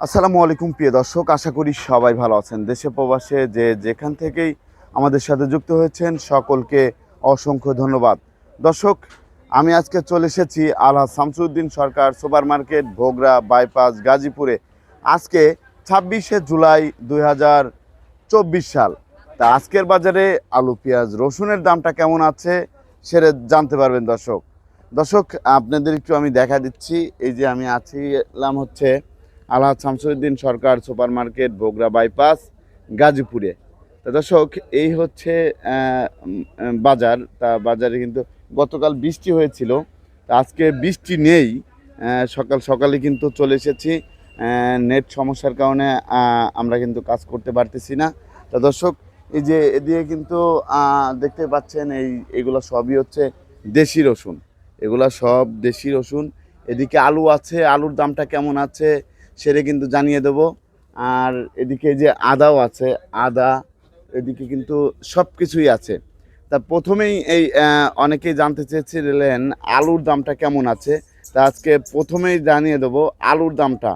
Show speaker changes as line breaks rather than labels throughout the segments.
আসসালামু আলাইকুম, প্রিয় দর্শক। আশা করি সবাই ভালো আছেন। দেশে প্রবাসে যে যেখান থেকেই আমাদের সাথে যুক্ত হয়েছেন, সকলকে অসংখ্য ধন্যবাদ। দর্শক, আমি আজকে চলে এসেছি Alha Shamsuddin Sarkar super market Bogura, bypass, গাজীপুরে। আজকে ছাব্বিশে জুলাই দুই হাজার চব্বিশ সাল। তা আজকের বাজারে আলু, পেঁয়াজ, রসুনের দামটা কেমন আছে সেটা জানতে পারবেন দর্শক। দর্শক, আপনাদের একটু আমি দেখা দিচ্ছি। এই যে আমি আছিলাম হচ্ছে Alhaj Shamsuddin Sarkar super market Bogura bypass, গাজীপুরে। তা দর্শক, এই হচ্ছে বাজার। তা বাজারে কিন্তু গতকাল বৃষ্টি হয়েছিল। আজকে বৃষ্টি নেই। সকাল, সকালে কিন্তু চলে এসেছি। নেট সমস্যার কারণে আমরা কিন্তু কাজ করতে পারতেছি না। তা দর্শক, এই যে এদিকে কিন্তু দেখতে পাচ্ছেন, এই, এগুলো সবই হচ্ছে দেশি রসুন। এগুলা সব দেশি রসুন। এদিকে আলু আছে, আলুর দামটা কেমন আছে? সেটা কিন্তু জানিয়ে দেবো। আর এদিকে যে আদাও আছে, আদা, এদিকে কিন্তু সব কিছুই আছে। তা প্রথমেই এই অনেকেই জানতে চেয়েছিলেন আলুর দামটা কেমন আছে। তা আজকে প্রথমেই জানিয়ে দেবো আলুর দামটা।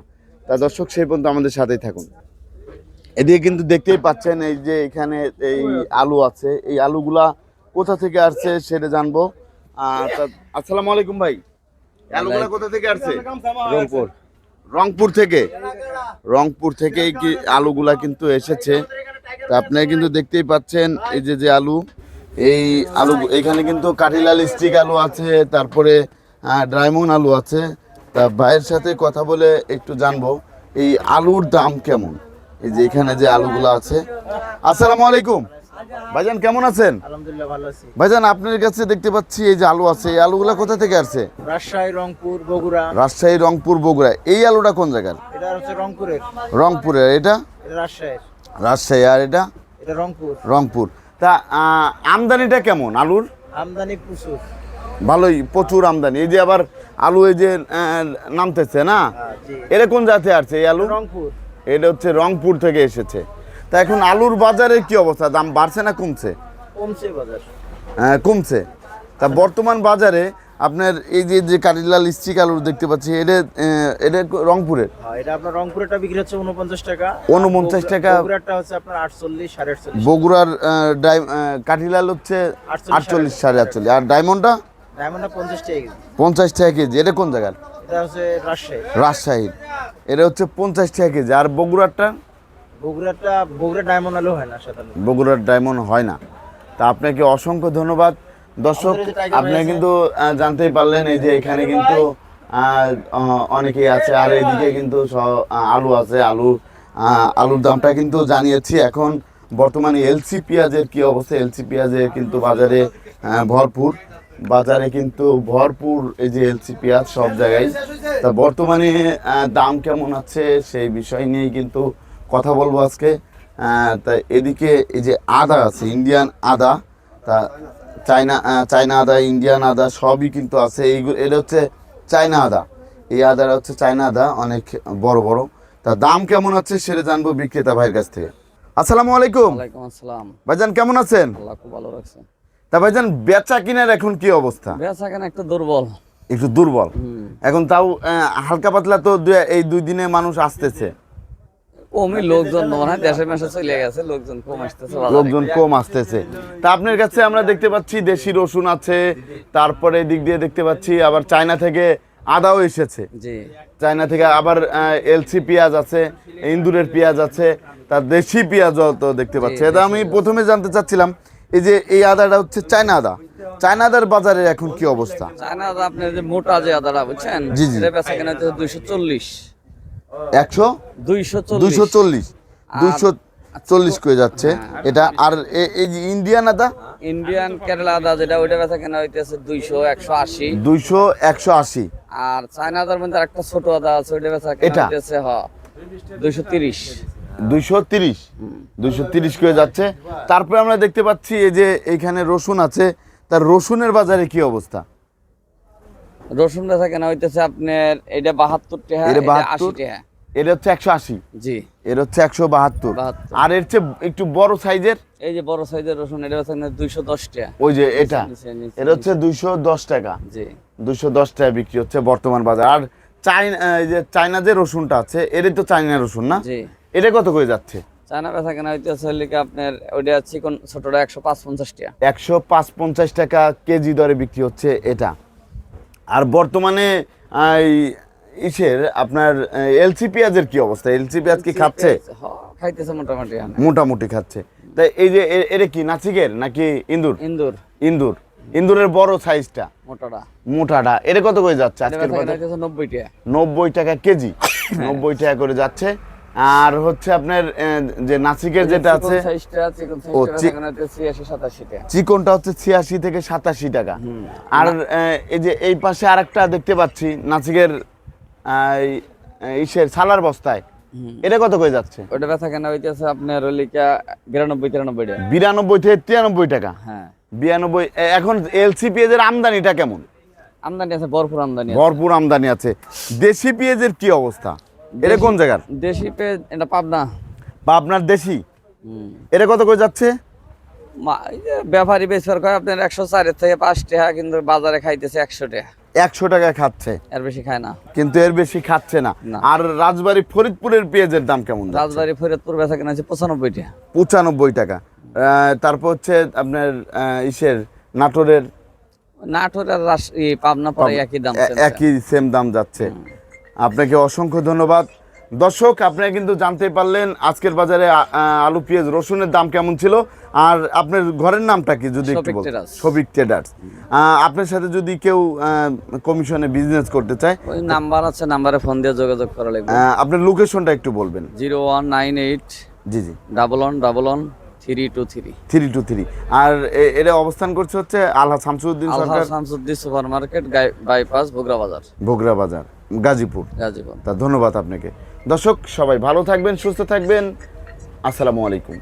তা দর্শক, সেই পর্যন্ত আমাদের সাথেই থাকুন। এদিকে কিন্তু দেখতেই পাচ্ছেন এই যে এখানে এই আলু আছে। এই আলুগুলা কোথা থেকে আসছে সেটা জানব। আসসালামু আলাইকুম ভাই। আলুগুলা কোথা থেকে আসছে?
রংপুর।
রংপুর থেকে। রংপুর থেকেই কি আলুগুলা কিন্তু এসেছে। তা আপনারা কিন্তু দেখতেই পাচ্ছেন, এই যে যে আলু, এই আলু, এখানে কিন্তু কাঠিলাল স্টিক আলু আছে, তারপরে ড্রাইমন আলু আছে। তা ভাইয়ের সাথে কথা বলে একটু জানব, এই আলুর দাম কেমন? এই যে এখানে যে আলুগুলো আছে। আসসালামু আলাইকুম। ভাইজান কেমন আছেন?
আলহামদুলিল্লাহ ভালো আছি।
ভাইজান আপনার কাছে দেখতে পাচ্ছি এই যে আলু আছে এই আলুগুলা কোথা থেকে আসছে?
রাজশাহী রংপুর বগুড়া।
রাজশাহী রংপুর বগুড়া এই আলুটা কোন জায়গার?
এটা হচ্ছে রংপুরের।
রংপুরের এটা?
এটা রাজশাহীর।
রাজশাহী আর এটা?
এটা রংপুর।
রংপুর। তা আমদানিটা কেমন আলুর?
আমদানি প্রচুর।
ভালোই প্রচুর আমদানি। এই যে আবার আলু এই যে নামতেছে না?
হ্যাঁ,
এটা কোন জাতে আসছে এই আলু?
রংপুর।
এটা হচ্ছে রংপুর থেকে এসেছে। তা এখন আলুর বাজারে কি অবস্থা? দাম বাড়ছে না কমছে?
কমছে বাজার।
হ্যাঁ, কমছে। তা বর্তমান বাজারে আপনার এই যে যে কারিলাল স্টিক আলু দেখতে পাচ্ছি এটা এটা রংপুরের?
হ্যাঁ এটা আপনার রংপুরেরটা বিক্রি হচ্ছে উনপঞ্চাশ টাকা।
49 টাকা।
বগুড়ারটা হচ্ছে আপনার আটচল্লিশ সাড়ে আটচল্লিশ।
বগুড়ার কাঠিলাল হচ্ছে
48
আটচল্লিশ সাড়ে আটচল্লিশ। আর ডায়মন্ডটা?
ডায়মন্ডটা পঞ্চাশ টাকা কেজি।
পঞ্চাশ টাকা কেজি। এটা কোন জায়গার?
এটা হচ্ছে রাজশাহী।
রাজশাহীর এটা হচ্ছে পঞ্চাশ টাকা কেজি। আর বগুড়ারটা?
বগুড়া ডায়মন্ড আলু হয় না সাধারণত?
বগুড়ার ডায়মন্ড হয় না। তা আপনাকে অসংখ্য ধন্যবাদ। দর্শক আপনি কিন্তু জানতেই পারলেন এই যে এখানে কিন্তু অনেকেই আছে। আর এইদিকে কিন্তু আলু আছে। আলু আলুর দামটা কিন্তু জানিয়েছি। এখন বর্তমানে এলসি পেঁয়াজের কি অবস্থা? এলসি পেঁয়াজের কিন্তু বাজারে ভরপুর। বাজারে কিন্তু ভরপুর এই যে এলসি পেঁয়াজ সব জায়গায়। তা বর্তমানে দাম কেমন আছে সেই বিষয় নিয়েই কিন্তু কথা বলব আজকে। আহ, তা এদিকে এই যে আদা আছে ইন্ডিয়ান আদা তা চায়না চায়না আদা ইন্ডিয়ান আদা সবই কিন্তু আছে। এইগুলো এটা হচ্ছে চায়না আদা। এই আদাটা হচ্ছে চায়না আদা অনেক বড় বড়। তা দাম কেমন আছে সেটা জানব বিক্রেতা ভাইয়ের কাছ থেকে। আসসালামু আলাইকুম।
আসসালাম।
ভাইজান কেমন আছেন?
আল্লাহ খুব ভালো
তা ভাইজান বেচা কিনার এখন কি অবস্থা?
বেচা কেন একটু দুর্বল।
একটু দুর্বল। এখন তাও হালকা পাতলা তো এই দুই দিনে মানুষ আসতেছে।
কমই লোকজন মনে হয় দেশে মেশে চলে গেছে লোকজন কম আসতেছে
লোকজন কম আসতেছে। তা আপনার কাছে আমরা দেখতে পাচ্ছি দেশি রসুন আছে তারপরে এদিক দিয়ে দেখতে পাচ্ছি আবার চায়না থেকে আদাও এসেছে।
জি।
চায়না থেকে আবার এলসি পেঁয়াজ আছে ইন্দুরের পেঁয়াজ আছে তার দেশি পেঁয়াজও তো দেখতে পাচ্ছি। এটা আমি প্রথমে জানতে চাচ্ছিলাম এই যে এই আদাটা হচ্ছে চায়না আদা। চায়না আদার বাজারে এখন কি অবস্থা?
চায়না আদা আপনার যে মোটা যে আদাটা বুঝছেন?
জি, জি।
বেচা কেনা দুইশো চল্লিশ।
একশো?
দুইশো
দুইশো
চল্লিশ।
দুইশো চল্লিশ করে যাচ্ছে। এটা আর এই যে ইন্ডিয়ান আদা?
ইন্ডিয়ান কেরালা আদা যেটা ওইটা বেচা কেনা হইতেছে দুইশো একশো আশি।
দুইশো একশো আশি।
আর চায়না আদার মধ্যে একটা ছোট আদা আছে ওইটা বেচা কেনা
এটা?
হইতেছে হ দুইশো তিরিশ।
দুইশো তিরিশ। দুইশো তিরিশ করে যাচ্ছে। তারপরে আমরা দেখতে পাচ্ছি এই যে এইখানে রসুন আছে। তার রসুনের বাজারে কি অবস্থা?
রসুন বেচা কেনা হইতেছে আপনার এটা বাহাত্তর টাকা
এটা 72
টাকা
এটা হচ্ছে একশো আশি।
জি।
এর হচ্ছে একশো বাহাত্তর। আর এর চেয়ে একটু বড় সাইজের?
এই যে বড় সাইজের রসুন এটা কেনা দুইশো দশ টাকা
ওই যে এটা? এটা হচ্ছে দুইশো দশ টাকা।
জি।
দুইশো দশ টাকা বিক্রি হচ্ছে বর্তমান বাজার। আর চাইনা এই যে চাইনা যে রসুনটা আছে এটাই তো চাইনা রসুন না?
জি।
এটা কত করে যাচ্ছে?
চায়না বেচা কেনা হইতেছে হলে আপনার ওইটা চিকন ছোটটা একশো পাঁচ পঞ্চাশ টাকা
একশো পাঁচ পঞ্চাশ টাকা কেজি দরে বিক্রি হচ্ছে এটা। আর বর্তমানে ইসের আপনার এলসি পেঁয়াজের কি অবস্থা? এলসি পেঁয়াজ কি খাচ্ছে?
খাইতেছে মোটামুটি
মোটামুটি খাচ্ছে। তাই এই যে এ- এটা কি নাচিকের নাকি ইন্দুর?
ইন্দুর।
ইন্দুর। ইন্দুরের বড় সাইজটা।
মোটাটা।
মোটাটা। এটা কত করে যাচ্ছে আজকের বাজার?
হইতেছে নব্বই টাকা।
নব্বই টাকা কেজি। নব্বই টাকা করে যাচ্ছে। আর হচ্ছে আপনার যে নাসিকের যেটা আছে ও, চিকনটা হচ্ছে ছিয়াশি থেকে সাতাশি টাকা। আর এই যে এই পাশে আরেকটা দেখতে পাচ্ছি নাসিকের ইসের সালার বস্তায়। এটা কত করে যাচ্ছে?
ওটা বেচা কেনা হইতেছে আপনার হলিকা বিরানব্বই তিরানব্বই টাকা।
বিরানব্বই থেকে তিরানব্বই টাকা।
হ্যাঁ।
বিরানব্বই এখন এলসি পেঁয়াজের আমদানিটা কেমন?
আমদানি আছে ভরপুর আমদানি
ভরপুর আমদানি আছে। দেশি পেঁয়াজের কি অবস্থা? এটা কোন জায়গার?
দেশি পেঁয়াজ এটা পাবনা।
আপনার দেশি? এটা কত করে যাচ্ছে?
ব্যাপারী বেচবার কয় আপনার একশো চারের থেকে পাঁচ টাকা কিন্তু বাজারে খাইতেছে একশো টাকা।
একশো টাকা খাচ্ছে।
এর বেশি খায় না।
কিন্তু এর বেশি খাচ্ছে না। আর রাজবাড়ী ফরিদপুরের পেঁয়াজের দাম কেমন?
রাজবাড়ি ফরিদপুর বেচা কেনা আছে পঁচানব্বই টাকা।
পঁচানব্বই টাকা। তারপর হচ্ছে আপনার ইসের নাটোরের
নাটোর আর পাবনা পরে একই দাম
একই সেম দাম যাচ্ছে। আপনাকে অসংখ্য ধন্যবাদ। দর্শক আপনারা কিন্তু জানতে পারলেন আজকের বাজারে আলু পেঁয়াজ রসুনের দাম কেমন ছিল। আর আপনার ঘরের নামটা কি যদি একটু
শফিক
বলতেন?
ট্রেডার্স।
আপনার সাথে যদি কেউ কমিশনে বিজনেস করতে চায়
ওই নাম্বার আছে নাম্বারে ফোন দিয়ে যোগাযোগ করা লাগবে।
আপনার লোকেশনটা একটু বলবেন।
জিরো ওয়ান নাইন এইট
জি জি।
Double one double one three two three.
Three two three. আর এ- এরা অবস্থান করছে হচ্ছে Alha Shamsuddin Sarkar.
Shamsuddin super market bypass Bogura বাজার
বগুড়া বাজার গাজীপুর।
গাজীপুর।
তা ধন্যবাদ আপনাকে। দর্শক সবাই ভালো থাকবেন সুস্থ থাকবেন। আসসালামু আলাইকুম।